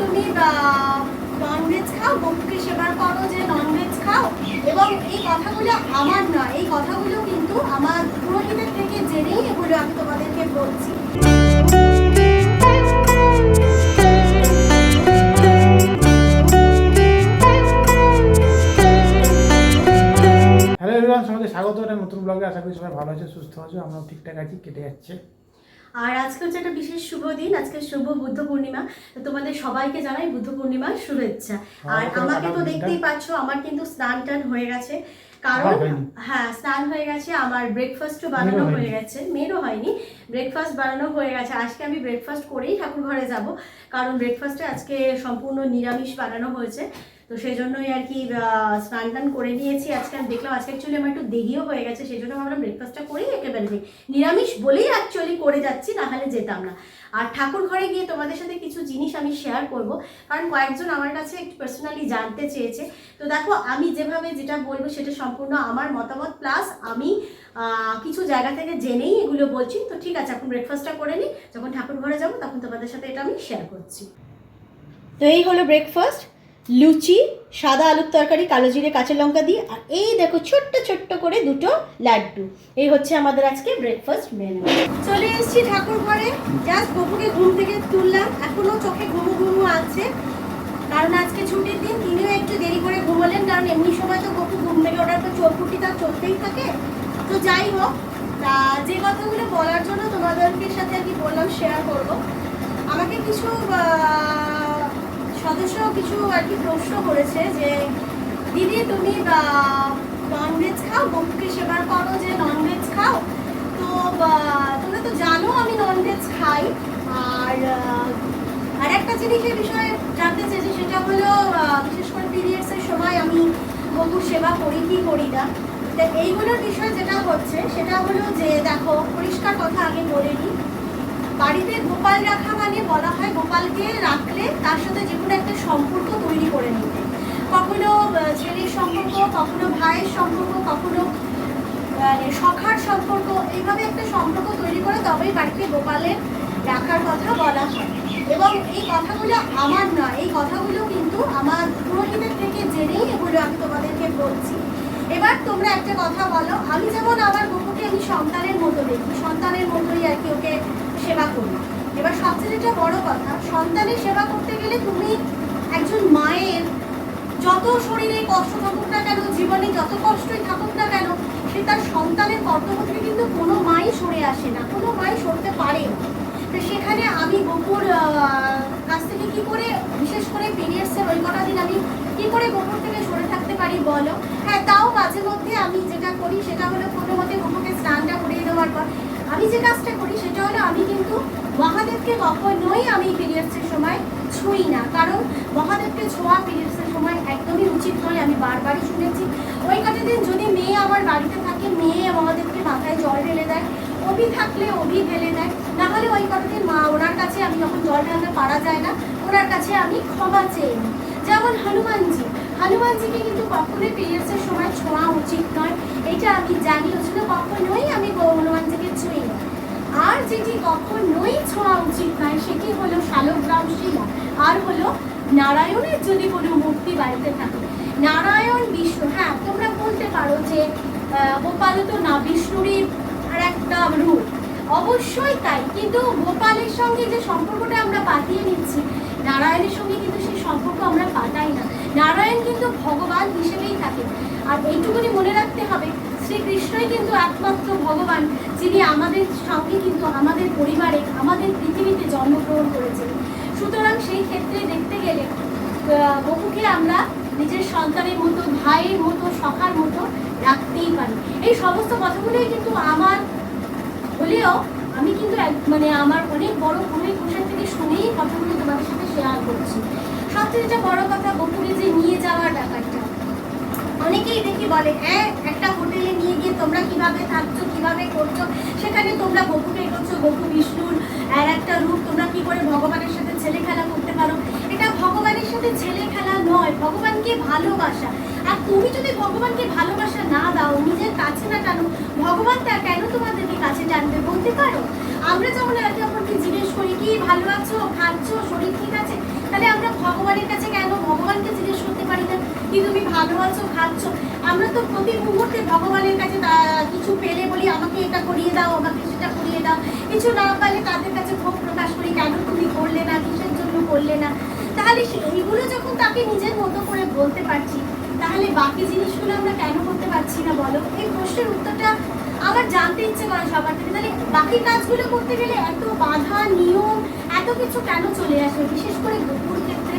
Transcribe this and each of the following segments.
তুমি ননভেজ খাও? সেবার করো যে ননভেজ খাও। এবং এই কথাগুলো আমার এই কথাগুলো কিন্তু আমার পুরোহিতের থেকে জেনেই এগুলো আমি তোমাদেরকে বলছি। সবাইকে স্বাগত। নতুন ব্লগে আশা করি সবাই ভালো আছে, সুস্থ আছে। আমরাও ঠিকঠাক আছি, কেটে যাচ্ছে। আর আজকে হচ্ছে একটা বিশেষ শুভ দিন আজকে শুভ বুদ্ধ পূর্ণিমা। তো তোমাদের সবাইকে জানাই বুদ্ধ পূর্ণিমার শুভেচ্ছা। আর আমাকে তো দেখতেই পাচ্ছ আমার কিন্তু স্নান টান হয়ে গেছে। কারণ আমার। হ্যাঁ স্নান হয়ে গেছে আমার ব্রেকফাস্টও বানানো হয়ে গেছে মেয়েরও হয়নি ব্রেকফাস্ট বানানো হয়ে গেছে। আজকে আমি ব্রেকফাস্ট করেই ঠাকুর ঘরে যাব কারণ ব্রেকফাস্টে আজকে সম্পূর্ণ নিরামিষ বানানো হয়েছে। তো সেই জন্যই আর কি স্নান টান করে নিয়েছি। আজকে আমি দেখলাম আজকে অ্যাকচুয়ালি আমার একটু দেরিও হয়ে গেছে সেই জন্য ভাবলাম ব্রেকফাস্টটা করেই একেবারে নিরামিষ বলেই অ্যাকচুয়ালি করে যাচ্ছি না হলে যেতাম না। আর ঠাকুর ঘরে গিয়ে তোমাদের সাথে কিছু জিনিস আমি শেয়ার করব। কারণ কয়েকজন আমার কাছে একটু পার্সোনালি জানতে চেয়েছে। তো দেখো, আমি যেভাবে যেটা বলব সেটা সম্পূর্ণ আমার মতামত প্লাস আমি কিছু জায়গা থেকে জেনেই এগুলো বলছি। তো ঠিক আছে, এখন ব্রেকফাস্টটা করে নিই। যখন ঠাকুর ঘরে যাব, তখন তোমাদের সাথে এটা আমি শেয়ার করছি। তো এই হলো ব্রেকফাস্ট লুচি, সাদা আলুর তরকারি, কালো জিরে, কাঁচা লঙ্কা দিয়ে, আর এই দেখো ছোট্ট ছোট্ট করে দুটো লাড্ডু। এই হচ্ছে আমাদের আজকে ব্রেকফাস্ট মেনু চলে এসেছি ঠাকুর ঘরে। জাস্ট বপুকে ঘুম থেকে তুললাম। এখনও চোখে ঘুমু ঘুমু আছে। কারণ আজকে ছুটির দিন, তিনিও একটু দেরি করে ঘুমালেন, কারণ এমনি সময় তো বপু ঘুম থেকে ওঠার পর চোখুটি তার চলতেই থাকে। তো যাই হোক, তা যে কথাগুলো বলার জন্য তোমাদেরকে সাথে আর কি বললাম শেয়ার করব। আমাকে কিছু সদস্য কিছু আর কি প্রশ্ন করেছে যে, দিদি, তুমি ননভেজ খাও? বকুকে সেবার করো যে ননভেজ খাও? তো তোমরা তো জানো আমি ননভেজ খাই। আর আর একটা জিনিসের বিষয়ে জানতে চেয়েছি, সেটা হলো বিশেষ করে পিরিয়ডসের সময় আমি বকুর সেবা করি কি করি না। এইগুলোর বিষয় যেটা হচ্ছে, সেটা হলো যে, দেখো, পরিষ্কার কথা আগে বলে নিই বাড়িতে গোপাল রাখা মানে বলা হয় গোপালকে রাখলে তার সাথে যে কোনো একটা সম্পর্ক তৈরি করে নিতে। কখনো ছেলের সম্পর্ক, কখনো ভাইয়ের সম্পর্ক, কখনো মানে সখার সম্পর্ক, এইভাবে একটা সম্পর্ক তৈরি করে তবেই বাড়িতে গোপালের রাখার কথা বলা হয়। এবং এই কথাগুলো আমার নয়, এই কথাগুলো কিন্তু আমার পুরোহিতের থেকে জেনেই এগুলো আমি তোমাদেরকে বলছি। এবার তোমরা একটা কথা বলো, আমি যেমন আমার বকুকে আমি সন্তানের মতো দেখি, সন্তানের মতোই আর কি ওকে সেবা করি এবার সবচেয়ে যেটা বড় কথা সন্তানের সেবা করতে গেলে তুমি একজন মায়ের যত শরীরে কষ্ট থাকুক না কেন জীবনে যত কষ্টই থাকুক না কেন সে তার সন্তানের কর্তব্য কিন্তু কোনো মাই সরে আসে না কোনো মাই সরতে পারে তো সেখানে আমি আহ, কাছ থেকে কী করে বিশেষ করে পিরিয়ডসের ওই কটা দিন আমি কি করে বকুর থেকে সরে থাকতে পারি বলো? হ্যাঁ তাও মাঝে মধ্যে আমি যেটা করি সেটা হলো কোনো মতে বকুকে স্নানটা করিয়ে দেওয়ার পর আমি যে কাজটা করি সেটা হলো আমি কিন্তু মহাদেবকে কখনোই আমি পিরিয়ডসের সময় ছুঁই না। কারণ মহাদেবকে ছোঁয়া পিরিয়ডসের সময় একদমই উচিত নয়, আমি বারবারই শুনেছি। ওই কটা দিন যদি মেয়ে আমার বাড়িতে থাকে, মেয়ে মহাদেবকে মাথায় জল ঢেলে দেয়, অভি থাকলে অভি ঢেলে দেয় না হলে ওই কটা দিন মা ওনার কাছে আমি যখন জল ঢালতে পারা যায় না, ওনার কাছে আমি ক্ষমা চেয়ে নিই। যেমন হনুমানজি হনুমানজিকে কিন্তু কখনোই পিরিয়ডসের সময় ছোঁয়া উচিত নয়। এটা আমি জানি ওই জন্য কখনোই আমি হনুমানজিকে ছুঁই না। আর যেটি কখনোই ছোঁয়া উচিত নয় সেটি হলো শালগ্রাম শিলা। আর হলো নারায়ণের যদি কোনো মূর্তি বাড়িতে থাকে। নারায়ণ বিষ্ণু হ্যাঁ তোমরা বলতে পারো যে আহ, গোপালও তো না বিষ্ণুরই আর একটা রূপ। অবশ্যই তাই কিন্তু গোপালের সঙ্গে যে সম্পর্কটা আমরা পাতিয়ে নিচ্ছি নারায়ণের সঙ্গে কিন্তু সেই সম্পর্ক আমরা পাতাই না। নারায়ণ কিন্তু ভগবান হিসেবেই থাকে। আর এইটুকুনি মনে রাখতে হবে, শ্রীকৃষ্ণই কিন্তু একমাত্র ভগবান, যিনি আমাদের সঙ্গে কিন্তু আমাদের পরিবারে, আমাদের পৃথিবীতে জন্মগ্রহণ করেছেন। সুতরাং সেই ক্ষেত্রে দেখতে গেলে বপুকে আমরা নিজের সন্তানের মতো, ভাইয়ের মতো, সখার মতো রাখতেই পারি। এই সমস্ত কথাগুলোই কিন্তু আমার হলেও আমি কিন্তু মানে আমার অনেক বড় পুরোহিত পোশাক থেকে শুনেই কথাগুলো তোমাদের সাথে শেয়ার করছি। সবচেয়ে বড় কথা বপুকে যে নিয়ে যাওয়ার ব্যাপারটা। অনেকেই দেখি বলে হ্যাঁ একটা হোটেলে নিয়ে গিয়ে তোমরা কীভাবে থাকছো, কীভাবে করছ? সেখানে তোমরা বপুকে করছ বপু বিষ্ণুর আর একটা রূপ, তোমরা কি করে ভগবানের সাথে ছেলে খেলা করতে পারো? এটা ভগবানের সাথে ছেলে খেলা নয়, ভগবানকে ভালোবাসা। আর তুমি যদি ভগবানকে ভালোবাসা না দাও, নিজের কাছে না টানো, ভগবান তা কেন তোমাদেরকে কাছে টানবে বলতে পারো? আমরা যখন একে অপরকে জিজ্ঞেস করি, কি ভালো আছো? খাচ্ছ? শরীর ঠিক আছে? তাহলে আমরা ভগবানের কাছে কেন ভগবানকে জিজ্ঞেস করতে পারি না? কি তুমি ভালো আছো? খাচ্ছ? আমরা তো প্রতি মুহূর্তে ভগবানের কাছে কিছু পেলে বলি, আমাকে এটা করিয়ে দাও, আমাকে কিছুটা করিয়ে দাও। কিছু না পালে তাদের কাছে ক্ষোভ প্রকাশ করি, কেন তুমি করলে না? কিসের জন্য করলে না? তাহলে এইগুলো যখন তাকে নিজের মতো করে বলতে পারছি, তাহলে বাকি জিনিসগুলো আমরা কেন করতে পারছি না বলো? এই প্রশ্নের উত্তরটা আমার জানতে ইচ্ছে করে সবার থেকে। তাহলে বাকি কাজগুলো করতে গেলে এত বাধা, নিয়ম, এত কিছু কেন চলে আসে? বিশেষ করে গপুর ক্ষেত্রে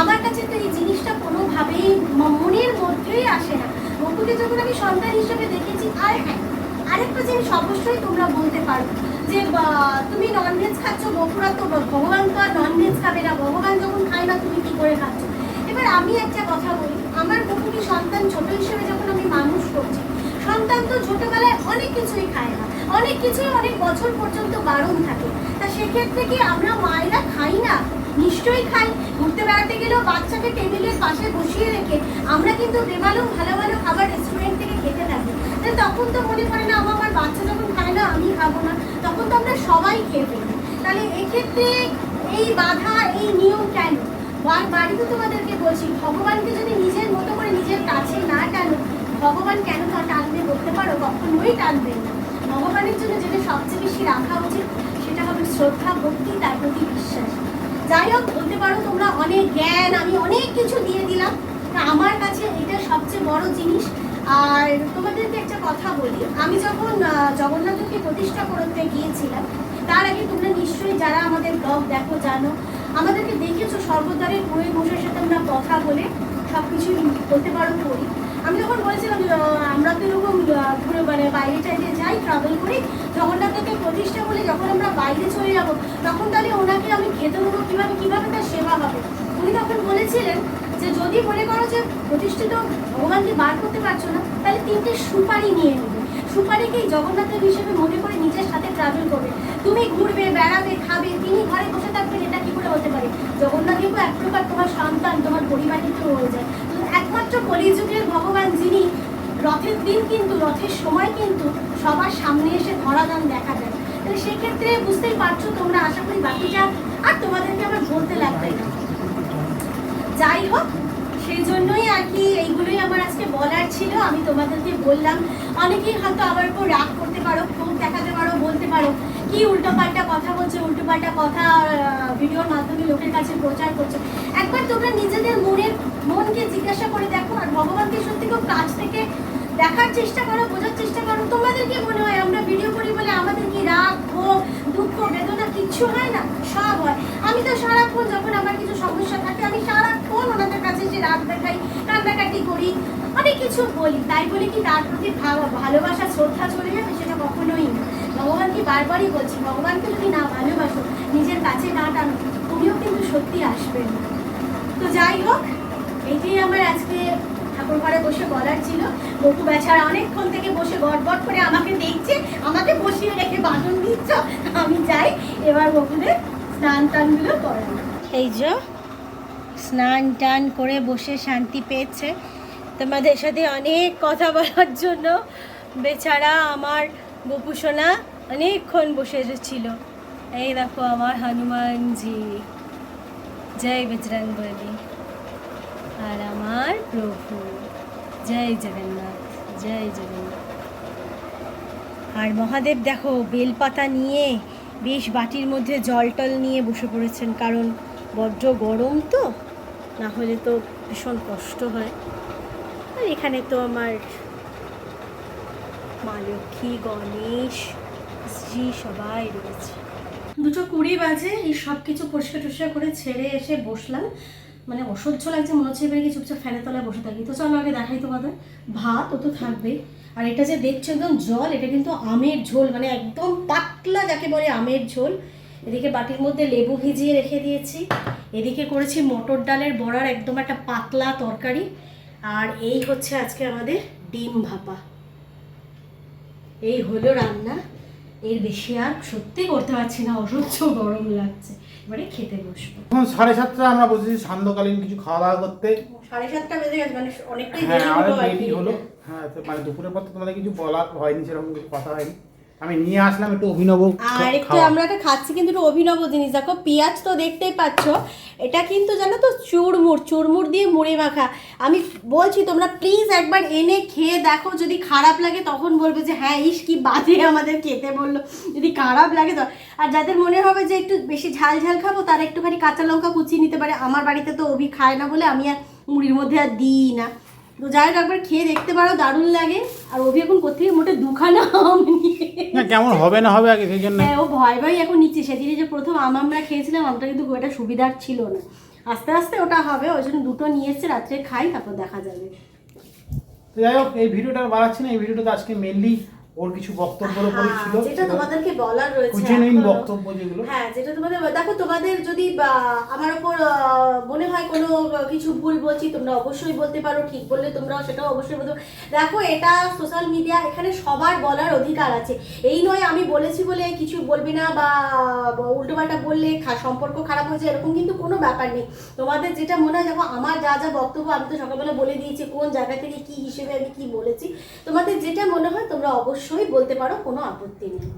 আমার কাছে তো এই জিনিসটা কোনোভাবেই মনের মধ্যেই আসে না। গপুকে যখন আমি সন্তান হিসেবে দেখেছি, আর হ্যাঁ আরেকটা জিনিস অবশ্যই তোমরা বলতে পারো, যে তুমি ননভেজ খাচ্ছ গপুরা তো ভগবান তো আর ননভেজ খাবে না। ভগবান যখন খায় না, তুমি কি করে খাচ্ছ? এবার আমি একটা কথা বলি, আমার গপুকে সন্তান ছোট হিসেবে যখন আমি মানুষ করছি সন্তান তো ছোটবেলায় অনেক কিছুই খায় না। অনেক কিছুই অনেক বছর পর্যন্ত বারণ থাকে। তা সেক্ষেত্রে কি আমরা মায়েরা খাই না? নিশ্চয়ই খাই। ঘুরতে বেড়াতে গেলেও বাচ্চাকে টেবিলের পাশে বসিয়ে রেখে আমরা কিন্তু বেমালুম ভালো ভালো খাবার রেস্টুরেন্ট থেকে খেতে থাকি। তখন তো মনে পড়ে না আমার বাচ্চা যখন খায় না, আমি খাব না। তখন তো আমরা সবাই খেয়ে ফেলি। তাহলে এক্ষেত্রে এই বাধা, এই নিয়ম কেন? বাড়িতে তোমাদেরকে বলছি, ভগবানকে যদি নিজের মতো করে নিজের কাছে না টানো ভগবান কেন তা টানবে বলতে পারো? কখনোই টানবেন না। ভগবানের জন্য যেটা সবচেয়ে বেশি রাখা উচিত, সেটা হবে শ্রদ্ধা, ভক্তি, তার প্রতি বিশ্বাস। যাই হোক, বলতে পারো তোমরা অনেক জ্ঞান, আমি অনেক কিছু দিয়ে দিলাম। আমার কাছে এটা সবচেয়ে বড় জিনিস। আর তোমাদেরকে একটা কথা বলি, আমি যখন জগন্নাথকে প্রতিষ্ঠা করতে গিয়েছিলাম, তার আগে তোমরা নিশ্চয়ই যারা আমাদের ব্লগ দেখো, জানো, আমাদেরকে দেখেছ সর্বদারের পুরোহিত মশাইয়ের সাথে আমরা কথা বলে সব কিছু বলতে পারো, করি। আমি যখন বলেছিলাম আমরা তো এরকম ঘুরে মানে বাইরে টাইরে যাই ট্রাভেল করি। জগন্নাথকে প্রতিষ্ঠা বলে যখন আমরা বাইরে চলে যাব, তখন তাহলে ওনাকে আমি খেতে দেবো কীভাবে কীভাবে তার সেবা হবে? উনি তখন বলেছিলেন যে, যদি মনে করো যে প্রতিষ্ঠিত ভগবানকে বার করতে পারছ না, তাহলে তিনটে সুপারি নিয়ে নেবে। সুপারিকেই জগন্নাথের হিসেবে মনে করে নিজের সাথে ট্রাভেল করবে। তুমি ঘুরবে, বেড়াবে, খাবে, তিনি ঘরে বসে থাকবেন এটা কি করে হতে পারে? জগন্নাথ এক প্রকার তোমার সন্তান, তোমার যায় তো একমাত্র কলিযুগের ভগবান যিনি, রথের দিন কিন্তু, রথের সময় কিন্তু সবার সামনে এসে ধরাদান দেখা যায় তাহলে সেক্ষেত্রে বুঝতেই পারছ তোমরা, আশা করি বাকি বাকিটা আর তোমাদেরকে আমার বলতে লাগবে না। যাই হোক, সেই জন্যই আর কি এইগুলোই আমার আজকে বলার ছিল। আমি তোমাদেরকে বললাম, অনেকেই হয়তো আমার উপর রাগ করতে পারো, ক্ষোভ দেখাতে পারো, বলতে পারো। কি উল্টোপাল্টা কথা বলছে, উল্টোপাল্টা কথা ভিডিওর মাধ্যমে লোকের কাছে প্রচার করছে। একবার তোমরা নিজেদের মনের মনকে জিজ্ঞাসা করে দেখো, আর ভগবানকে সত্যি খুব কাছ থেকে দেখার চেষ্টা করো, বোঝার চেষ্টা করো। তোমাদের কি মনে হয়, আমরা ভিডিও করি বলে আমাদের কি রাগ, ক্ষোভ, দুঃখ, বেদনা কিচ্ছু হয় না? সব হয়। আমি তো সারাক্ষণ যখন আমার কিছু সমস্যা থাকে, আমি সারাক্ষণ ওনাদের কাছে যে রাগ দেখাই, কান্নাকাটি করি, অনেক কিছু বলি। তাই বলে কি তার প্রতি ভালোবাসা, শ্রদ্ধা চলে যাবে, সেটা কখনোই না। বারবারই বলছি, ভগবানকে যদি না ভালোবাসো, নিজের কাছে না টানো, তুমিও কিন্তু সত্যি আসবে তো যাই হোক, এইটাই আমার আজকে ঠাকুর ঘরে বসে বলার ছিল। বকু বেচারা অনেকক্ষণ থেকে বসে গড়বড় করে আমাকে দেখছে, আমাকে বসিয়ে রেখে বাটন দিচ্ছ। আমি যাই, এবার বকুদের স্নান টানগুলো করাবো এই যে, স্নান টান করে বসে শান্তি পেয়েছে। তোমাদের সাথে অনেক কথা বলার জন্য বেচারা আমার গোপুসোনা অনেকক্ষণ বসে ছিল এই দেখো আমার হনুমানজি। জয় বজরং বলি। আর আমার প্রভু। জয় জগন্নাথ জয় জগন্নাথ। আর মহাদেব দেখো, বেলপাতা নিয়ে বেশ বাটির মধ্যে জল টল নিয়ে বসে পড়েছেন। কারণ বড্ড গরম তো, না হলে তো ভীষণ কষ্ট হয়। আর এখানে তো আমার মা লক্ষ্মী, গণেশ জি, সবাই রয়েছে। দুটো কুড়ি বাজে, এই সব কিছু পরিষ্কার টরিষ্কার করে ছেড়ে এসে বসলাম। মানে অসহ্য লাগছে, মনে হচ্ছে এবারে কি চুপচাপ ফ্যানের তলায় বসে থাকি। তো চলো আগে দেখাই তোমাদের। ভাত ও তো থাকবে। আর এটা যে দেখছ একদম জল, এটা কিন্তু আমের ঝোল মানে একদম পাতলা যাকে বলে আমের ঝোল। এদিকে বাটির মধ্যে লেবু ভিজিয়ে রেখে দিয়েছি। এদিকে করেছি মটর ডালের বড়ার, একদম একটা পাতলা তরকারি। আর এই হচ্ছে আজকে আমাদের ডিম ভাপা। এই হলো রান্না। এর বেশি আর সত্যি করতে পারছি না অসহ্য গরম লাগছে। এবারে খেতে বসবো। এখন সাড়ে সাতটা আমরা বসেছি সান্ধ্যকালীন কিছু খাওয়া দাওয়া করতে। সাড়ে সাতটা বেজে গেছে মানে অনেকটাই হ্যাঁ হলো। হ্যাঁ তো মানে দুপুরের পর তো তোমাদের কিছু বলার হয়নি সেরকম কিছু কথা হয়নি। আমি নিয়ে আসলাম একটু অভিনব আর একটু আমরা একটা খাচ্ছি কিন্তু একটু অভিনব জিনিস। দেখো পেঁয়াজ তো দেখতেই পাচ্ছ এটা কিন্তু জানো তো চুরমুর চুরমুর দিয়ে মুড়ি মাখা। আমি বলছি তোমরা প্লিজ একবার এনে খেয়ে দেখো যদি খারাপ লাগে তখন বলবে যে হ্যাঁ ইস কি বাজে আমাদের খেতে বলল। যদি খারাপ লাগে তো। আর যাদের মনে হবে যে একটু বেশি ঝাল ঝাল খাব তারা একটুখানি কাঁচা লঙ্কা কুচিয়ে নিতে পারে। আমার বাড়িতে তো অভি খায় না বলে আমি আর মুড়ির মধ্যে আর দিই না। তো যাই হোক একবার খেয়ে দেখতে পারো দারুণ লাগে। আর অভি এখন কোথায় মোটে দুখানা আম নিয়ে না কেমন হবে না হবে আগে সেই জন্য? হ্যাঁ ও ভয় ভয় এখন নিচ্ছে। সেদিনে যে প্রথম আম আমরা খেয়েছিলাম আমটা কিন্তু খুব একটা সুবিধার ছিল না। আস্তে আস্তে ওটা হবে ওই জন্য দুটো নিয়ে এসছে রাত্রে খাই তারপর দেখা যাবে। তো যাই হোক এই ভিডিওটা বাড়াচ্ছি না এই ভিডিওটা আজকে মেনলি ওর কিছু বক্তব্যের উপরই হ্যাঁ, ছিল যেটা তোমাদেরকে বলার রয়েছে এখনও। বক্তব্য যেগুলো। হ্যাঁ যেটা তোমাদের দেখো তোমাদের যদি আমার ওপর মনে হয় কোনো কিছু ভুল বলছি তোমরা অবশ্যই বলতে পারো ঠিক বললে তোমরাও সেটাও অবশ্যই বলতে দেখো এটা সোশ্যাল মিডিয়া এখানে সবার বলার অধিকার আছে। এই নয় আমি বলেছি বলে কিছু বলবি না বা উল্টোপাল্টা বললে সম্পর্ক খারাপ হয়েছে এরকম কিন্তু কোনো ব্যাপার নেই। তোমাদের যেটা মনে হয় দেখো আমার যা যা বক্তব্য আমি তো সকালবেলা বলে দিয়েছি কোন জায়গা থেকে কি হিসেবে আমি কি বলেছি। তোমাদের যেটা মনে হয় তোমরা অবশ্যই বলতে পারো কোনো আপত্তি নেই।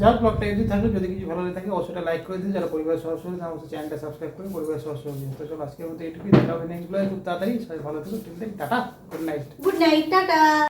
যাক ব্লগটা যদি থাকবে যদি কিছু ভালো লাগে থাকে অবশ্যই লাইক করে দিন। যারা পরিবার সহ সহ আমাদের চ্যানেলটা সাবস্ক্রাইব করে পরিবার সহ হয়ে দিন তো চলো আজকের মতো এইটুকুই। দেখা হবে নেক্সট ব্লগে খুব তাড়াতাড়ি। সবাই ভালো থেকো till then tata. Good night good night tata.